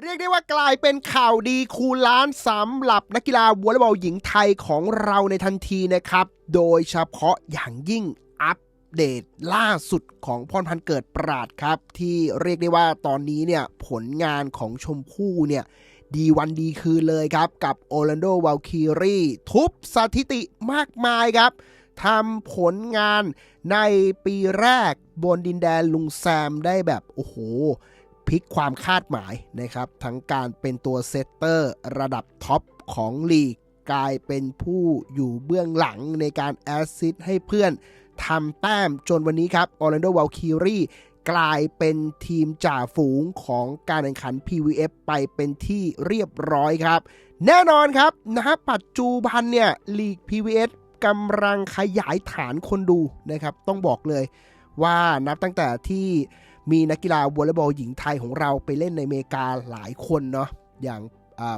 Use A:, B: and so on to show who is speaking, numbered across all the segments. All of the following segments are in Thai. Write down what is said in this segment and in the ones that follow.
A: เรียกได้ว่ากลายเป็นข่าวดีคูล้านสำหรับนักกีฬาวอลเลย์บอลหญิงไทยของเราในทันทีนะครับ โดยเฉพาะอย่างยิ่งอัปเดตล่าสุดของพรพันเกิดปราดครับ ที่เรียกได้ว่าตอนนี้เนี่ยผลงานของชมพู่เนี่ยดีวันดีคืนเลยครับ กับโอ l ลนโดว a ลคิรีทุบสถิติมากมายครับทำผลงานในปีแรกบนดินแดนลุงแซมได้แบบ โอ้โห พลิกความคาดหมายนะครับ ทั้งการเป็นตัวเซตเตอร์ระดับท็อปของลีก กลายเป็นผู้อยู่เบื้องหลังในการแอสซิสต์ให้เพื่อนทำแต้มจนวันนี้ครับออร์แลนโดว a ลคิรีกลายเป็นทีมจ่าฝูงของการแข่งขัน PVF ไปเป็นที่เรียบร้อยครับ แน่นอนครับนะปัจจุบันเนี่ยลีก PVS กำลังขยายฐานคนดูนะครับ ต้องบอกเลยว่านับตั้งแต่ที่ มีนักกีฬาวอลเลย์บอลหญิงไทยของเราไปเล่นในอเมริกาหลายคนเนาะอย่าง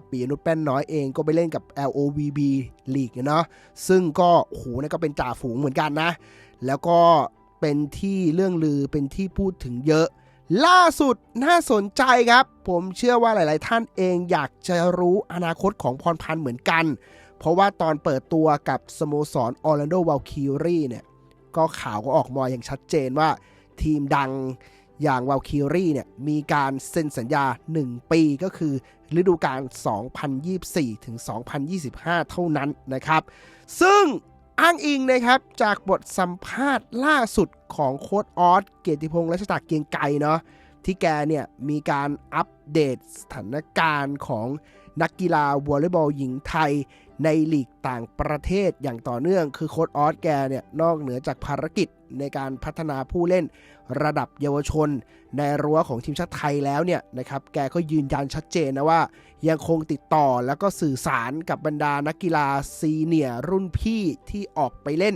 A: ปีนุชแป้นน้อยเองก็ไปเล่นกับ LOVB ลีกเนาะซึ่งก็โหนั่ก็เป็นจ่าฝูงเหมือนกันนะ แล้วก็เป็นที่เรื่องลือเป็นที่พูดถึงเยอะ ล่าสุดน่าสนใจครับ ผมเชื่อว่าหลาย ๆ ท่านเองอยากจะรู้อนาคตของพรพันธ์เหมือนกัน เพราะว่าตอนเปิดตัวกับสโมสรออร์แลนโดว a ลคิรีเนี่ย ก็ข่าวก็ออกมาอย่างชัดเจนว่าทีมดัง อย่างว a ลคิรีเนี่ยมีการเซ็นสัญญา 1 ปีก็คือ ฤดูกาล 2024 ถึง 2025 เท่านั้นนะครับ ซึ่งอ้างอิงนะครับจากบทสัมภาษณ์ล่าสุดของโค้ดออสเกียรติพงษ์รัชตาเกียงไกรเนาะที่แกเนี่ยมีการอัปเดตสถานการณ์ของนักกีฬาวอลเลย์บอลหญิงไทย ในลีกต่างประเทศอย่างต่อเนื่อง คือโค้ดออสแกเนี่ยนอกเหนือจากภารกิจในการพัฒนาผู้เล่นระดับเยาวชน ในรั้วของทีมชาติไทยแล้วเนี่ยนะครับแกก็ยืนยันชัดเจนนะว่า ยังคงติดต่อแล้วก็สื่อสารกับบรรดานักกีฬาซีเนียร์รุ่นพี่ที่ออกไปเล่น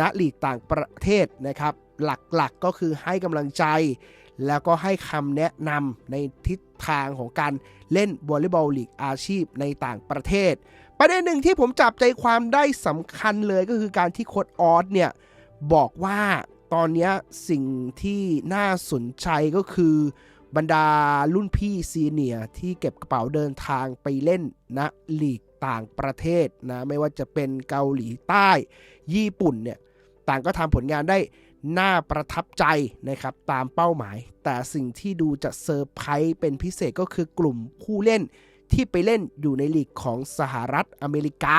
A: ณลีกต่างประเทศนะครับหลักๆกก็คือให้กำลังใจ แล้วก็ให้คำแนะนำในทิศทางของการเล่นวอลเลย์บอลลีกอาชีพในต่างประเทศ ประเด็นหนึ่งที่ผมจับใจความได้สำคัญเลยก็คือการที่โค้ดออสเนี่ย บอกว่าตอนนี้สิ่งที่น่าสนใจก็คือบรรดารุ่นพี่ซีเนียที่เก็บกระเป๋าเดินทางไปเล่นณลีกต่างประเทศนะไม่ว่าจะเป็นเกาหลีใต้ ญี่ปุ่นเนี่ยต่างก็ทำผลงานได้น่าประทับใจนะครับตามเป้าหมาย แต่สิ่งที่ดูจะเซอร์ไพรส์เป็นพิเศษก็คือกลุ่มผู้เล่น ที่ไปเล่นอยู่ในลีกของสหรัฐอเมริกา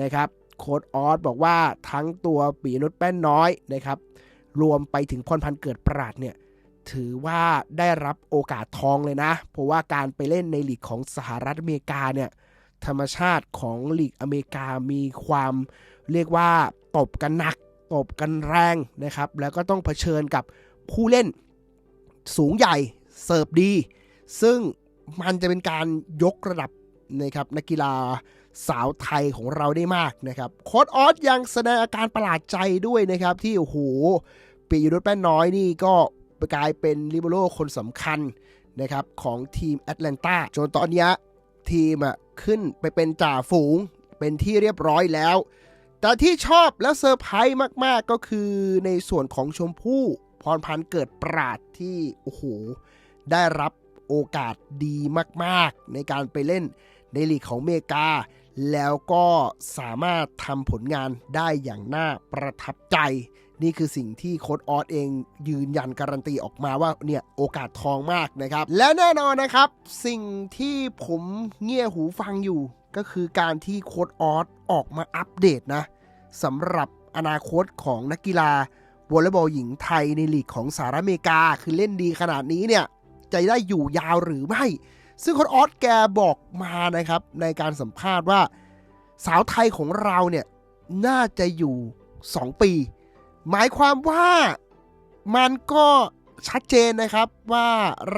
A: นะครับโค้ดออสบอกว่าทั้งตัวปีนุชแป้นน้อยนะครับรวมไปถึงพรพันธ์เกิดปราดเนี่ยถือว่าได้รับโอกาสทองเลยนะ เพราะว่าการไปเล่นในลีกของสหรัฐอเมริกาเนี่ยธรรมชาติของลีกอเมริกามีความเรียกว่าตบกันหนัก ตบกันแรงนะครับ แล้วก็ต้องเผชิญกับผู้เล่นสูงใหญ่เสิร์ฟดี ซึ่ง มันจะเป็นการยกระดับนะครับนักกีฬาสาวไทยของเราได้มากนะครับโค้ดออสยังแสดงอาการประหลาดใจด้วยนะครับ ที่โอ้โหปียนุชแป้นน้อยนี่ก็กลายเป็นลิเบโรคนสำคัญนะครับของทีมแอตแลนตาจนตอนนี้ทีมอะขึ้นไปเป็นจ่าฝูงเป็นที่เรียบร้อยแล้ว แต่ที่ชอบและเซอร์ไพรส์มาก ๆ ก็คือในส่วนของชมพู่พรพันธ์เกิดปราดที่ โอ้โห ได้รับ โอกาสดีมากๆ ในการไปเล่นในลีกของเมกา แล้วก็สามารถทำผลงานได้อย่างน่าประทับใจ นี่คือสิ่งที่โค้ดออสเองยืนยันการันตีออกมาว่าเนี่ยโอกาสทองมากนะครับ และแน่นอนนะครับ สิ่งที่ผมเงี่ยหูฟังอยู่ ก็คือการที่โค้ดออสออกมาอัปเดตนะสำหรับอนาคตของนักกีฬาวอลเลย์บอลหญิงไทยในลีกของสหรัฐอเมริกา คือเล่นดีขนาดนี้เนี่ย จะได้อยู่ยาวหรือไม่ ซึ่งค้ดออสแกบอกมานะครับในการสัมภาษณ์ว่า สาวไทยของเราเนี่ยน่าจะอยู่ 2 ปี หมายความว่ามันก็ชัดเจนนะครับว่า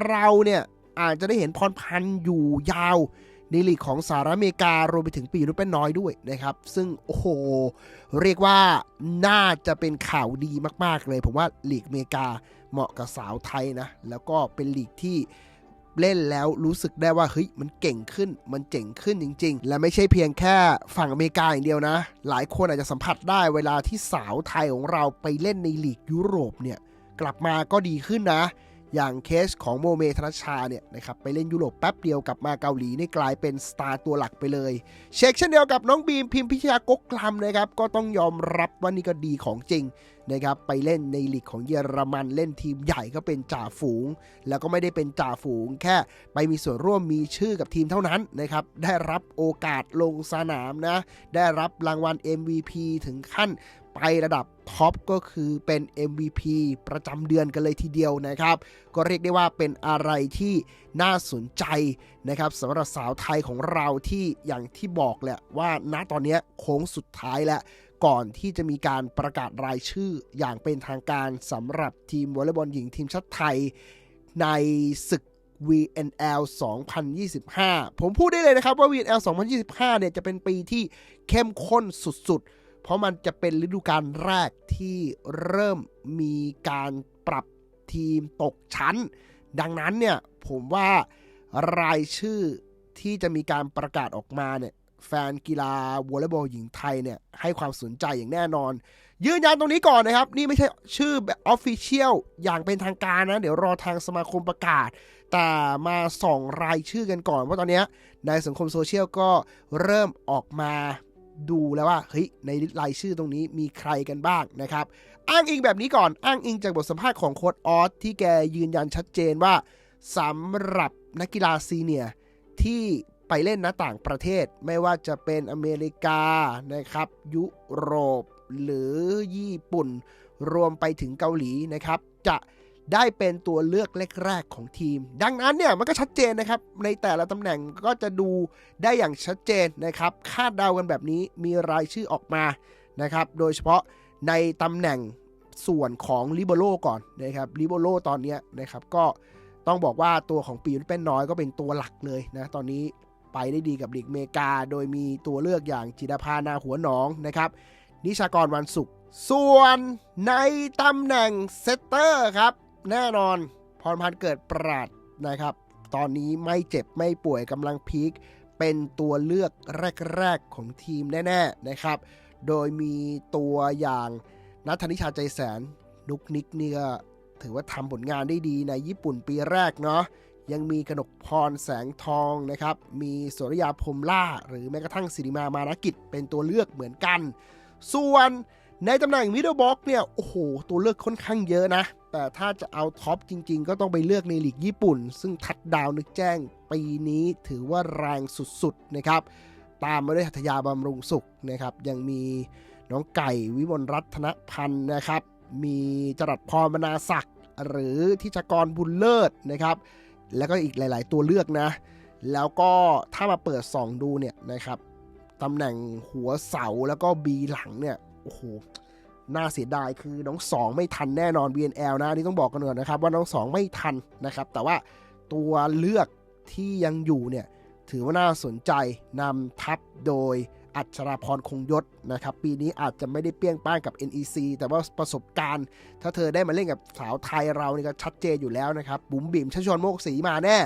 A: เราเนี่ยอาจจะได้เห็นพรพันธ์อยู่ยาวในลีกของสหรัฐอเมริการวมไปถึงปีรุ่นเป็นน้อยด้วยนะครับ ซึ่งโอ้โห เรียกว่าน่าจะเป็นข่าวดีมาก ๆ เลย ผมว่าลีกอเมริกา เหมาะกับสาวไทยนะ แล้วก็เป็นลีกที่เล่นแล้วรู้สึกได้ว่าเฮ้ยมันเก่งขึ้น มันเจ๋งขึ้นจริง ๆ และไม่ใช่เพียงแค่ฝั่งอเมริกาอย่างเดียวนะ หลายคนอาจจะสัมผัสได้เวลาที่สาวไทยของเราไปเล่นในลีกยุโรปเนี่ยกลับมาก็ดีขึ้นนะ อย่างเคสของโมเมธนชชาเนี่ยนะครับไปเล่นยุโรปแป๊บเดียวกลับมาเกาหลีนี่กลายเป็นสตาร์ตัวหลักไปเลย เช็คเช่นเดียวกับน้องบีมพิมพิชยากกกลำนะครับก็ต้องยอมรับว่านี่ก็ดีของจริง นะครับไปเล่นในลีกของเยอรมันเล่นทีมใหญ่ก็เป็นจ่าฝูง แล้วก็ไม่ได้เป็นจ่าฝูง แค่ไปมีส่วนร่วมมีชื่อกับทีมเท่านั้นนะครับได้รับโอกาสลงสนามนะได้รับรางวัล MVP ถึงขั้นไประดับท็อปก็คือเป็น MVP ประจำเดือนกันเลยทีเดียวนะครับ ก็เรียกได้ว่าเป็นอะไรที่น่าสนใจนะครับสำหรับสาวไทยของเราที่อย่างที่บอกแหละว่าณตอนนี้โค้งสุดท้ายแล้ว ก่อนที่จะมีการประกาศรายชื่ออย่างเป็นทางการสำหรับทีมวอลเลย์บอลหญิงทีมชาติไทยในศึก VNL 2025 ผมพูดได้เลยนะครับว่า VNL 2025 เนี่ยจะเป็นปีที่เข้มข้นสุดๆ เพราะมันจะเป็นฤดูกาลแรกที่เริ่มมีการปรับทีมตกชั้น ดังนั้นเนี่ยผมว่ารายชื่อที่จะมีการประกาศออกมาเนี่ย แฟนกีฬาวอลเลย์บอลหญิงไทยเนี่ยให้ความสนใจอย่างแน่นอน ยืนยันตรงนี้ก่อนนะครับ นี่ไม่ใช่ชื่อแบบออฟฟิเชียลอย่างเป็นทางการนะ เดี๋ยวรอทางสมาคมประกาศ แต่มาส่องรายชื่อกันก่อน เพราะตอนนี้ในสังคมโซเชียลก็เริ่มออกมาดูแล้วว่าเฮ้ยในรายชื่อตรงนี้มีใครกันบ้างนะครับ อ้างอิงแบบนี้ก่อนอ้างอิงจากบทสัมภาษณ์ของโค้ดออสที่แกยืนยันชัดเจนว่าสำหรับนักกีฬาซีเนียที่ ไปเล่นณต่างประเทศ ไม่ว่าจะเป็นอเมริกานะครับ ยุโรปหรือญี่ปุ่น รวมไปถึงเกาหลีนะครับ จะได้เป็นตัวเลือกแรกๆของทีม ดังนั้นเนี่ยมันก็ชัดเจนนะครับ ในแต่ละตำแหน่งก็จะดูได้อย่างชัดเจนนะครับ คาดเดากันแบบนี้มีรายชื่อออกมานะครับ โดยเฉพาะในตำแหน่งส่วนของลิเบโรก่อนนะครับลิเบโรตอนนี้นะครับก็ต้องบอกว่าตัวของปีนเป็นน้อยก็เป็นตัวหลักเลยนะ ตอนนี้ ไปได้ดีกับลีกเมกา โดยมีตัวเลือกอย่างจิตรภานาหัวหนองนะครับ นิชากรวันศุกร์ส่วนในตำแหน่งเซตเตอร์ครับ แน่นอนพรพันธ์เกิดปราดนะครับ ตอนนี้ไม่เจ็บไม่ป่วยกำลังพีคเป็นตัวเลือกแรก ๆ ของทีมแน่ ๆ นะครับ โดยมีตัวอย่างนัทนิชาใจแสนนุกนิกนี่ก็ถือว่าทำผลงานได้ดีในญี่ปุ่นปีแรกเนาะ ยังมีกนกพรแสงทองนะครับ มีสุริยาพรมล่า หรือแม้กระทั่งสิริมามานกิจเป็นตัวเลือกเหมือนกัน ส่วนในตำแหน่งมิดเดิลบ็อกเนี่ย โอ้โห ตัวเลือกค่อนข้างเยอะนะ แต่ถ้าจะเอาท็อปจริง ๆ ก็ต้องไปเลือกในลีกญี่ปุ่น ซึ่งทัดดาวนึกแจ้ง ปีนี้ถือว่าแรงสุดๆนะครับ ตามมาด้วยหัตยาบำรุงสุขนะครับ ยังมีน้องไก่วิมลรัตนพันธ์นะครับ มีจรัสพรบรรณาศักดิ์หรือทิชกรบุญเลิศนะครับ แล้วก็อีกหลาย ๆ ตัวเลือกนะ แล้วก็ถ้ามาเปิดส่องดูเนี่ยนะครับตำแหน่งหัวเสาแล้วก็บีหลังเนี่ยโอ้โหน่าเสียดายคือน้องสองไม่ทันแน่นอน VNL นะนี่ต้องบอกกันก่อนนะครับ ว่าน้องสองไม่ทันนะครับ แต่ว่าตัวเลือกที่ยังอยู่เนี่ยถือว่าน่าสนใจนำทัพโดย อัชราพรคงยศนะครับปีนี้อาจจะไม่ได้เปี้ยงป้างกับ NEC แต่ว่าประสบการณ์ ถ้าเธอได้มาเล่นกับสาวไทยเรานี่ก็ชัดเจนอยู่แล้วนะครับ บุ๋มบิ่มชัชชวนโมกศรีมาแน่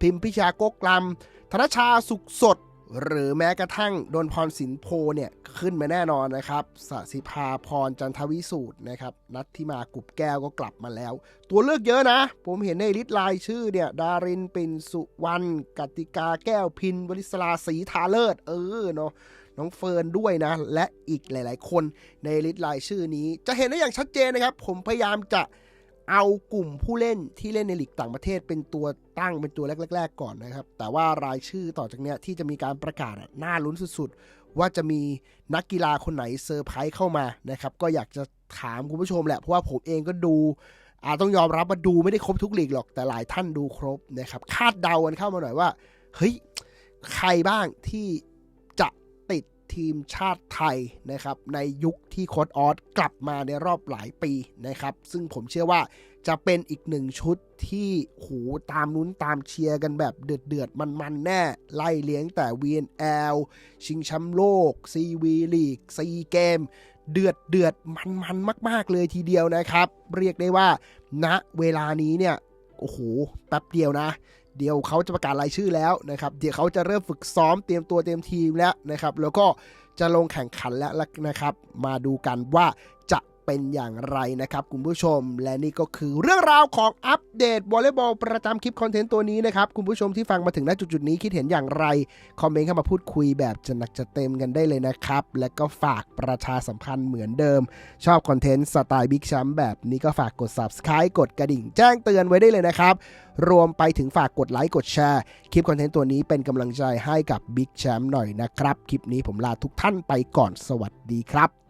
A: พิมพิชากกลำธนชาสุขสด หรือแม้กระทั่งโดนพรสินโพเนี่ยขึ้นมาแน่นอนนะครับสสิภาพรจันทวิสูตรนะครับนัดที่มากุบแก้วก็กลับมาแล้ว ตัวเลือกเยอะนะ ผมเห็นในลิสต์รายชื่อเนี่ยดารินปินสุวรรณกติกาแก้วพินวลิศลาศรีทาเลิศเออเนาะ น้องเฟิร์นด้วยนะ และอีกหลาย ๆ คนในลิสต์รายชื่อนี้ จะเห็นได้อย่างชัดเจนนะครับ ผมพยายามจะเอากลุ่มผู้เล่นที่เล่นในลีกต่างประเทศเป็นตัวตั้งเป็นตัวแรก ๆ ก่อนนะครับ แต่ว่ารายชื่อต่อจากเนี้ยที่จะมีการประกาศน่าลุ้นสุด ๆ ว่าจะมีนักกีฬาคนไหนเซอร์ไพรส์เข้ามานะครับ ก็อยากจะถามคุณผู้ชมแหละ เพราะว่าผมเองก็ดูอาต้องยอมรับว่าดูไม่ได้ครบทุกลีกหรอกแต่หลายท่านดูครบนะครับ คาดเดากันเข้ามาหน่อยว่า เฮ้ย ใครบ้างที่ ทีมชาติไทยนะครับในยุคที่โค้ดออสกลับมาในรอบหลายปีนะครับซึ่งผมเชื่อว่าจะเป็นอีกหนึ่งชุดที่หูตามนุ้นตามเชียร์กันแบบเดือดเดือดๆมันๆแน่ ไล่เลี้ยงแต่ VNL ชิงแชมป์โลก CV ลีกซีเกมเดือดเดือดมันมันมาก ๆ เลยทีเดียวนะครับ เรียกได้ว่าณเวลานี้เนี่ย โอ้โห แป๊บเดียวนะ เดี๋ยวเขาจะประกาศรายชื่อแล้วนะครับ เดี๋ยวเขาจะเริ่มฝึกซ้อมเตรียมตัวเตรียมทีมแล้วนะครับ แล้วก็จะลงแข่งขันแล้วนะครับ มาดูกันว่า เป็นอย่างไรนะครับคุณผู้ชม และนี่ก็คือเรื่องราวของอัปเดตวอลเลย์บอลประจำคลิปคอนเทนต์ตัวนี้นะครับคุณผู้ชมที่ฟังมาถึงณจุดๆนี้คิดเห็นอย่างไร คอมเมนต์เข้ามาพูดคุยแบบจะหนักจะเต็มกันได้เลยนะครับ และก็ฝากประชาสัมพันธ์เหมือนเดิม ชอบคอนเทนต์สไตล์บิ๊กแชมป์แบบนี้ก็ฝากกด subscribe กดกระดิ่งแจ้งเตือนไว้ได้เลยนะครับรวมไปถึงฝากกดไลค์กดแชร์ คลิปคอนเทนต์ตัวนี้เป็นกำลังใจให้กับบิ๊กแชมป์หน่อยนะครับ คลิปนี้ผมลาทุกท่านไปก่อนสวัสดีครับ